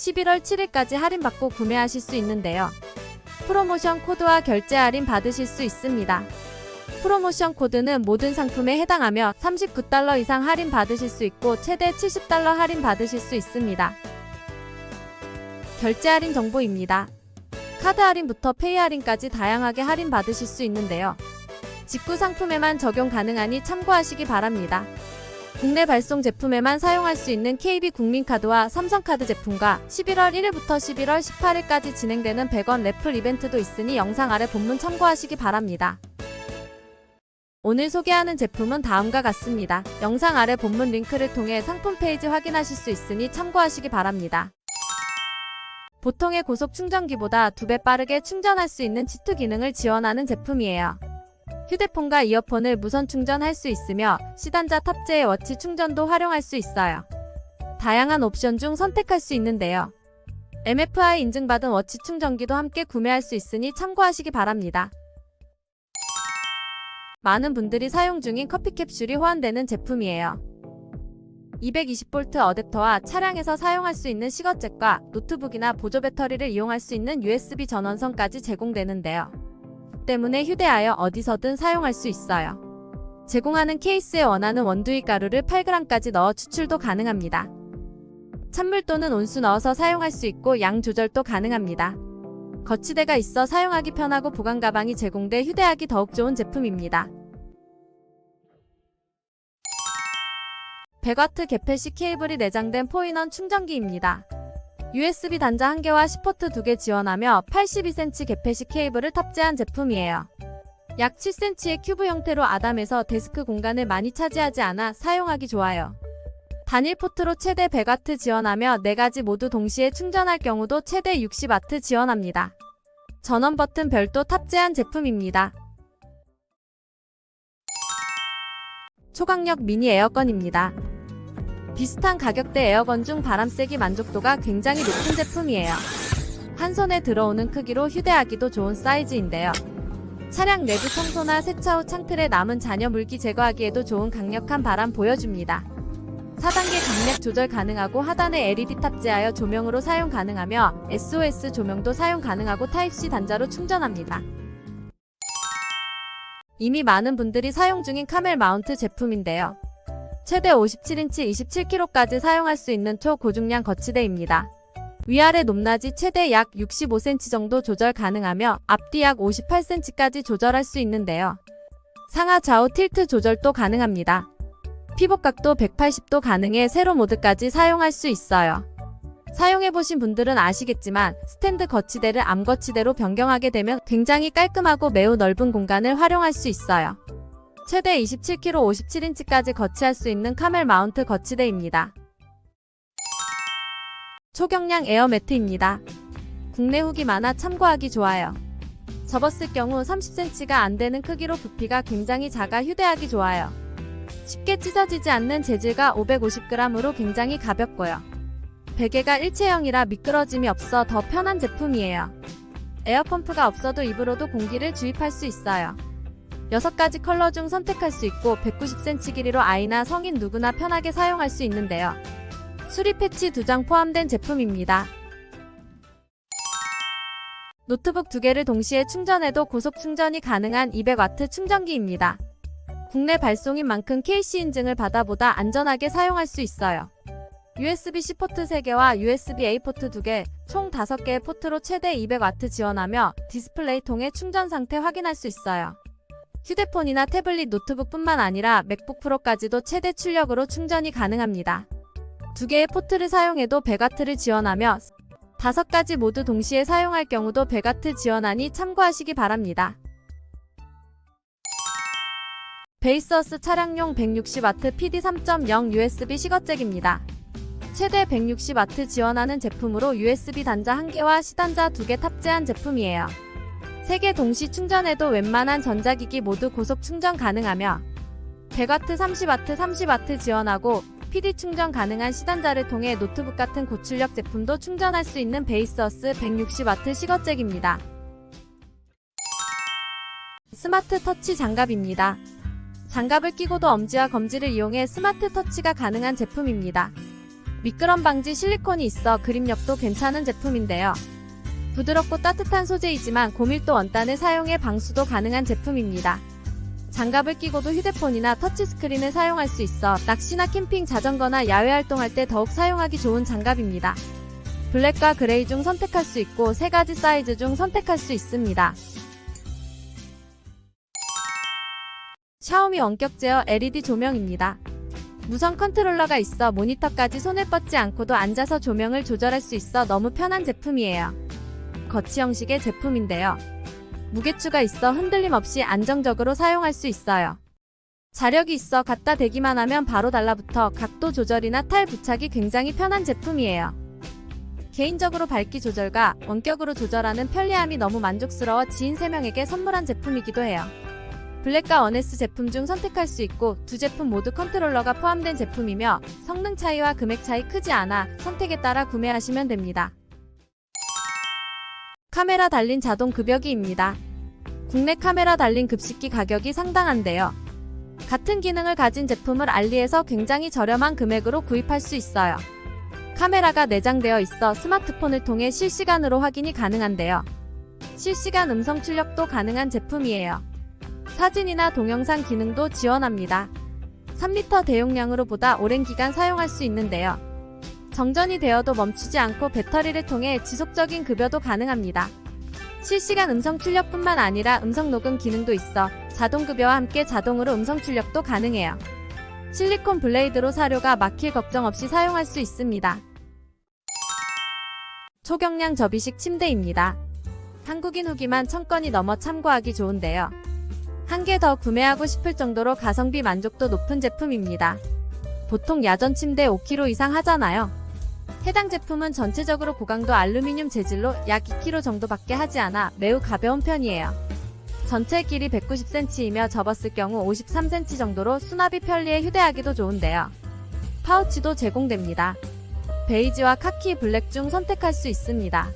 11월 7일까지 할인받고 구매하실 수 있는데요. 프로모션 코드와 결제 할인 받으실 수 있습니다. 프로모션 코드는 모든 상품에 해당하며 39달러 이상 할인 받으실 수 있고 최대 70달러 할인 받으실 수 있습니다. 결제 할인 정보입니다. 카드 할인부터 페이 할인까지 다양하게 할인 받으실 수 있는데요. 직구 상품에만 적용 가능하니 참고하시기 바랍니다. 국내 발송 제품에만 사용할 수 있는 KB 국민카드와 삼성카드 제품과 11월 1일부터 11월 18일까지 진행되는 100원 래플 이벤트도 있으니 영상 아래 본문 참고하시기 바랍니다. 오늘 소개하는 제품은 다음과 같습니다. 영상 아래 본문 링크를 통해 상품 페이지 확인하실 수 있으니 참고하시기 바랍니다. 보통의 고속 충전기보다 2배 빠르게 충전할 수 있는 치트 기능을 지원하는 제품이에요. 휴대폰과 이어폰을 무선 충전할 수 있으며 시단자 탑재의 워치 충전도 활용할 수 있어요. 다양한 옵션 중 선택할 수 있는데요. MFI 인증받은 워치 충전기도 함께 구매할 수 있으니 참고하시기 바랍니다. 많은 분들이 사용 중인 커피 캡슐이 호환되는 제품이에요. 220V 어댑터와 차량에서 사용할 수 있는 시거잭과 노트북이나 보조 배터리를 이용할 수 있는 USB 전원선까지 제공되는데요. 때문에 휴대하여 어디서든 사용할 수 있어요. 제공하는 케이스에 원하는 원두유 가루를 8g까지 넣어 추출도 가능합니다. 찬물 또는 온수 넣어서 사용할 수 있고 양 조절도 가능합니다. 거치대가 있어 사용하기 편하고 보관 가방이 제공돼 휴대하기 더욱 좋은 제품입니다. 100W 개폐식 케이블이 내장된 포인원 충전기입니다. USB 단자 1개와 10포트 2개 지원하며 82cm 개폐식 케이블을 탑재한 제품이에요. 약 7cm의 큐브 형태로 아담해서 데스크 공간을 많이 차지하지 않아 사용하기 좋아요. 단일 포트로 최대 100W 지원하며 4가지 모두 동시에 충전할 경우도 최대 60W 지원합니다. 전원 버튼 별도 탑재한 제품입니다. 초강력 미니 에어건입니다. 비슷한 가격대 에어건 중 바람 쐬기 만족도가 굉장히 높은 제품이에요. 한 손에 들어오는 크기로 휴대하기도 좋은 사이즈인데요. 차량 내부 청소나 세차 후 창틀에 남은 잔여 물기 제거하기에도 좋은 강력한 바람 보여줍니다. 4단계 강약 조절 가능하고 하단에 LED 탑재하여 조명으로 사용 가능하며 SOS 조명도 사용 가능하고 타입C 단자로 충전합니다. 이미 많은 분들이 사용 중인 카멜 마운트 제품인데요. 최대 57인치 27kg까지 사용할 수 있는 초고중량 거치대입니다. 위아래 높낮이 최대 약 65cm 정도 조절 가능하며 앞뒤 약 58cm까지 조절할 수 있는데요. 상하 좌우 틸트 조절도 가능합니다. 피복각도 180도 가능해 세로 모드까지 사용할 수 있어요. 사용해보신 분들은 아시겠지만 스탠드 거치대를 암 거치대로 변경하게 되면 굉장히 깔끔하고 매우 넓은 공간을 활용할 수 있어요. 최대 27kg 57인치까지 거치할 수 있는 카멜 마운트 거치대입니다. 초경량 에어매트입니다. 국내 후기 많아 참고하기 좋아요. 접었을 경우 30cm가 안 되는 크기로 부피가 굉장히 작아 휴대하기 좋아요. 쉽게 찢어지지 않는 재질과 550g으로 굉장히 가볍고요. 베개가 일체형이라 미끄러짐이 없어 더 편한 제품이에요. 에어펌프가 없어도 입으로도 공기를 주입할 수 있어요. 6가지 컬러 중 선택할 수 있고 190cm 길이로 아이나 성인 누구나 편하게 사용할 수 있는데요. 수리 패치 2장 포함된 제품입니다. 노트북 2개를 동시에 충전해도 고속 충전이 가능한 200W 충전기입니다. 국내 발송인 만큼 KC 인증을 받아보다 안전하게 사용할 수 있어요. USB-C 포트 3개와 USB-A 포트 2개, 총 5개의 포트로 최대 200W 지원하며 디스플레이 통해 충전 상태 확인할 수 있어요. 휴대폰이나 태블릿 노트북뿐만 아니라 맥북 프로까지도 최대 출력으로 충전이 가능합니다. 두 개의 포트를 사용해도 100W를 지원하며 5가지 모두 동시에 사용할 경우도 100W 지원하니 참고하시기 바랍니다. 베이서스 차량용 160W PD 3.0 USB 시거잭입니다. 최대 160W 지원하는 제품으로 USB 단자 1개와 시단자 2개 탑재한 제품이에요. 3개 동시 충전해도 웬만한 전자기기 모두 고속 충전 가능하며 100W, 30W, 30W 지원하고 PD 충전 가능한 시단자를 통해 노트북 같은 고출력 제품도 충전할 수 있는 베이스어스 160W 시거잭입니다. 스마트 터치 장갑입니다. 장갑을 끼고도 엄지와 검지를 이용해 스마트 터치가 가능한 제품입니다. 미끄럼 방지 실리콘이 있어 그립력도 괜찮은 제품인데요. 부드럽고 따뜻한 소재이지만 고밀도 원단을 사용해 방수도 가능한 제품입니다. 장갑을 끼고도 휴대폰이나 터치스크린을 사용할 수 있어 낚시나 캠핑, 자전거나 야외 활동할 때 더욱 사용하기 좋은 장갑입니다. 블랙과 그레이 중 선택할 수 있고 세 가지 사이즈 중 선택할 수 있습니다. 샤오미 원격 제어 LED 조명입니다. 무선 컨트롤러가 있어 모니터까지 손을 뻗지 않고도 앉아서 조명을 조절할 수 있어 너무 편한 제품이에요. 거치 형식의 제품인데요. 무게추가 있어 흔들림 없이 안정적으로 사용할 수 있어요. 자력이 있어 갖다 대기만 하면 바로 달라붙어 각도 조절이나 탈 부착이 굉장히 편한 제품이에요. 개인적으로 밝기 조절과 원격으로 조절하는 편리함이 너무 만족스러워 지인 3명에게 선물한 제품이기도 해요. 블랙과 원S 제품 중 선택할 수 있고 두 제품 모두 컨트롤러가 포함된 제품이며 성능 차이와 금액 차이 크지 않아 선택에 따라 구매하시면 됩니다. 카메라 달린 자동 급여기입니다. 국내 카메라 달린 급식기 가격이 상당한데요. 같은 기능을 가진 제품을 알리에서 굉장히 저렴한 금액으로 구입할 수 있어요. 카메라가 내장되어 있어 스마트폰을 통해 실시간으로 확인이 가능한데요. 실시간 음성 출력도 가능한 제품이에요. 사진이나 동영상 기능도 지원합니다. 3리터 대용량으로 보다 오랜 기간 사용할 수 있는데요. 정전이 되어도 멈추지 않고 배터리를 통해 지속적인 급여도 가능합니다. 실시간 음성 출력뿐만 아니라 음성 녹음 기능도 있어 자동 급여와 함께 자동으로 음성 출력도 가능해요. 실리콘 블레이드로 사료가 막힐 걱정 없이 사용할 수 있습니다. 초경량 접이식 침대입니다. 한국인 후기만 1000건이 넘어 참고하기 좋은데요. 한 개 더 구매하고 싶을 정도로 가성비 만족도 높은 제품입니다. 보통 야전 침대 5kg 이상 하잖아요. 해당 제품은 전체적으로 고강도 알루미늄 재질로 약 2kg 정도밖에 하지 않아 매우 가벼운 편이에요. 전체 길이 190cm이며 접었을 경우 53cm 정도로 수납이 편리해 휴대하기도 좋은데요. 파우치도 제공됩니다. 베이지와 카키 블랙 중 선택할 수 있습니다.